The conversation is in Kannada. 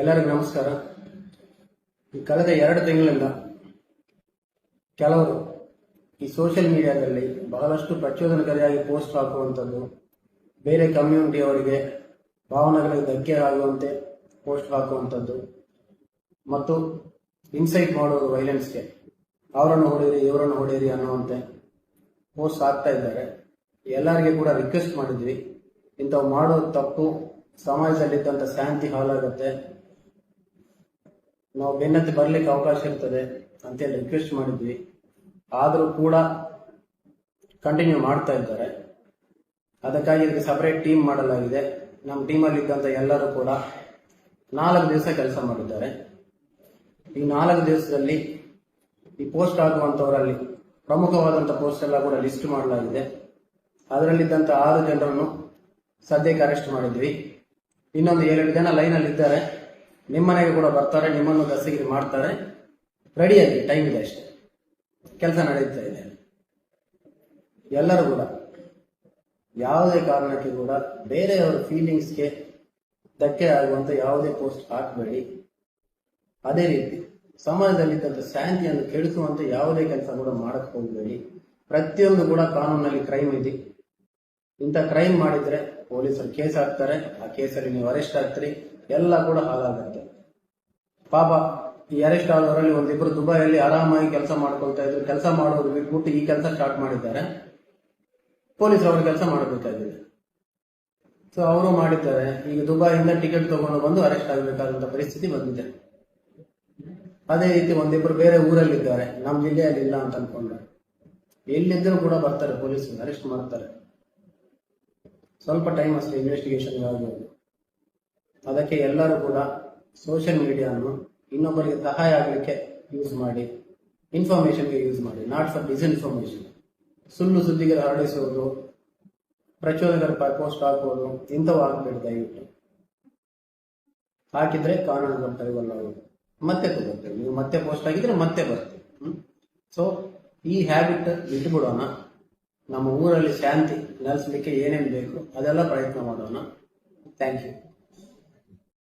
ಎಲ್ಲರಿಗೂ ನಮಸ್ಕಾರ. ಈ ಕಳೆದ ಎರಡು ತಿಂಗಳಿಂದ ಕೆಲವರು ಈ ಸೋಷಿಯಲ್ ಮೀಡಿಯಾದಲ್ಲಿ ಬಹಳಷ್ಟು ಪ್ರಚೋದನಕಾರಿಯಾಗಿ ಪೋಸ್ಟ್ ಹಾಕುವಂಥದ್ದು, ಬೇರೆ ಕಮ್ಯುನಿಟಿಯವರಿಗೆ ಭಾವನೆಗಳಿಗೆ ಧಕ್ಕೆ ಆಗುವಂತೆ ಪೋಸ್ಟ್ ಹಾಕುವಂಥದ್ದು ಮತ್ತು ಇನ್ಸೈಟ್ ಮಾಡೋದು ವೈಲೆನ್ಸ್ಗೆ ಅವರನ್ನು ಹೊಡೆಯಿರಿ, ಇವರನ್ನು ಹೊಡೆಯಿರಿ ಅನ್ನುವಂತೆ ಪೋಸ್ಟ್ ಹಾಕ್ತಾ ಇದ್ದಾರೆ. ಎಲ್ಲರಿಗೆ ಕೂಡ ರಿಕ್ವೆಸ್ಟ್ ಮಾಡಿದ್ವಿ. ಇಂಥವು ಮಾಡೋದು ತಪ್ಪು ಸಮಾಜದಲ್ಲಿದ್ದಂಥ ಶಾಂತಿ ಹಾಳಾಗುತ್ತೆ. ನಾವು ಬೆನ್ನತ್ತಿ ಬರ್ಲಿಕ್ಕೆ ಅವಕಾಶ ಇರ್ತದೆ ಅಂತೇಳಿ ರಿಕ್ವೆಸ್ಟ್ ಮಾಡಿದ್ವಿ. ಆದರೂ ಕೂಡ ಕಂಟಿನ್ಯೂ ಮಾಡ್ತಾ ಇದ್ದಾರೆ. ಅದಕ್ಕಾಗಿ ಇದಕ್ಕೆ ಸಪರೇಟ್ ಟೀಮ್ ಮಾಡಲಾಗಿದೆ. ನಮ್ಮ ಟೀಮಲ್ಲಿ ಇದ್ದಂಥ ಎಲ್ಲರೂ ಕೂಡ ನಾಲ್ಕು ದಿವಸ ಕೆಲಸ ಮಾಡಿದ್ದಾರೆ. ಈ ನಾಲ್ಕು ದಿವಸದಲ್ಲಿ ಈ ಪೋಸ್ಟ್ ಆಗುವಂಥವರಲ್ಲಿ ಪ್ರಮುಖವಾದಂಥ ಪೋಸ್ಟ್ ಎಲ್ಲ ಕೂಡ ಲಿಸ್ಟ್ ಮಾಡಲಾಗಿದೆ. ಅದರಲ್ಲಿದ್ದಂಥ ಆರು ಜನರನ್ನು ಸದ್ಯಕ್ಕೆ ಅರೆಸ್ಟ್ ಮಾಡಿದ್ವಿ. ಇನ್ನೊಂದು ಎರಡು ಜನ ಲೈನಲ್ಲಿ ಇದ್ದಾರೆ ನಿಮ್ಮನೆಗೆ ಕೂಡ ಬರ್ತಾರೆ, ನಿಮ್ಮನ್ನು ಗಸಗಿರಿ ಮಾಡ್ತಾರೆ. ರೆಡಿಯಾಗಿ ಟೈಮ್ ಇದೆ ಅಷ್ಟೇ. ಕೆಲಸ ನಡೀತಾ ಇದೆ. ಎಲ್ಲರೂ ಕೂಡ, ಯಾವುದೇ ಕಾರಣಕ್ಕೆ ಕೂಡ ಬೇರೆಯವರ ಫೀಲಿಂಗ್ಸ್ಗೆ ಧಕ್ಕೆ ಆಗುವಂತ ಯಾವುದೇ ಪೋಸ್ಟ್ ಹಾಕಬೇಡಿ. ಅದೇ ರೀತಿ ಸಮಾಜದಲ್ಲಿದ್ದಂಥ ಶಾಂತಿಯನ್ನು ಕೆಡಿಸುವಂತ ಯಾವುದೇ ಕೆಲಸ ಕೂಡ ಮಾಡಕ್ ಹೋಗಬೇಡಿ. ಪ್ರತಿಯೊಂದು ಕೂಡ ಕಾನೂನಲ್ಲಿ ಕ್ರೈಮ್ ಇದೆ. ಇಂಥ ಕ್ರೈಮ್ ಮಾಡಿದ್ರೆ ಪೊಲೀಸರು ಕೇಸ್ ಹಾಕ್ತಾರೆ, ಆ ಕೇಸಲ್ಲಿ ನೀವು ಅರೆಸ್ಟ್ ಆಗ್ತೀರಿ. ಎಲ್ಲ ಕೂಡ ಹಾಳಾಗುತ್ತೆ. ಪಾಪ ಈ ಅರೆಸ್ಟ್ ಆದವರಲ್ಲಿ ಒಂದಿಬ್ರು ದುಬೈಯಲ್ಲಿ ಆರಾಮಾಗಿ ಕೆಲಸ ಮಾಡ್ಕೊಳ್ತಾ ಇದ್ರು. ಕೆಲಸ ಮಾಡೋದು ಬಿಟ್ಬಿಟ್ಟು ಈ ಕೆಲಸ ಸ್ಟಾರ್ಟ್ ಮಾಡಿದ್ದಾರೆ. ಪೊಲೀಸರು ಅವ್ರ ಕೆಲಸ ಮಾಡಬೇಕಾಗಿದೆ ಸೊ ಅವರು ಮಾಡಿದ್ದಾರೆ. ಈಗ ದುಬೈಯಿಂದ ಟಿಕೆಟ್ ತಗೊಂಡು ಬಂದು ಅರೆಸ್ಟ್ ಆಗಬೇಕಾದಂತ ಪರಿಸ್ಥಿತಿ ಬಂದಿದೆ. ಅದೇ ರೀತಿ ಒಂದಿಬ್ರು ಬೇರೆ ಊರಲ್ಲಿದ್ದಾರೆ. ನಮ್ಮ ಜಿಲ್ಲೆಯಲ್ಲಿ ಇಲ್ಲ ಅಂತ ಅನ್ಕೊಂಡ್ರೆ. ಎಲ್ಲಿದ್ದರೂ ಕೂಡ ಬರ್ತಾರೆ ಪೊಲೀಸರು. ಅರೆಸ್ಟ್ ಮಾಡ್ತಾರೆ. ಸ್ವಲ್ಪ ಟೈಮ್ ಅಷ್ಟೇ ಇನ್ವೆಸ್ಟಿಗೇಷನ್ ಆಗ್ಬೋದು ಅದಕ್ಕೆ ಎಲ್ಲರೂ ಕೂಡ ಸೋಷಿಯಲ್ ಮೀಡಿಯಾನು ಇನ್ನೊಬ್ಬರಿಗೆ ಸಹಾಯ ಆಗಲಿಕ್ಕೆ ಯೂಸ್ ಮಾಡಿ ಇನ್ಫಾರ್ಮೇಶನ್ಗೆ ಯೂಸ್ ಮಾಡಿ. ನಾಟ್ ಫಾರ್ ಡಿಸ್ಇನ್ಫಾರ್ಮೇಶನ್ ಸುಳ್ಳು ಸುದ್ದಿಗೆ ಹರಡಿಸುವುದು ಪ್ರಚೋದಕರ ಪೋಸ್ಟ್ ಹಾಕುವುದು ಇಂಥವು ಹಾಕ್ಬೇಡಿ ದಯವಿಟ್ಟು. ಹಾಕಿದ್ರೆ ಕಾನೂನು ಬರ್ತವೆ ಮತ್ತೆ ಬರ್ತೇವೆ ನೀವು ಮತ್ತೆ ಪೋಸ್ಟ್ ಆಗಿದ್ರೆ ಮತ್ತೆ ಬರ್ತೀವಿ. ಸೊ ಈ ಹ್ಯಾಬಿಟ್ ಬಿಟ್ಟುಬಿಡೋಣ ನಮ್ಮ ಊರಲ್ಲಿ ಶಾಂತಿ ನೆಲೆಸಲಿಕ್ಕೆ ಏನೇನು ಬೇಕು ಅದೆಲ್ಲ ಪ್ರಯತ್ನ ಮಾಡೋಣ. Thank you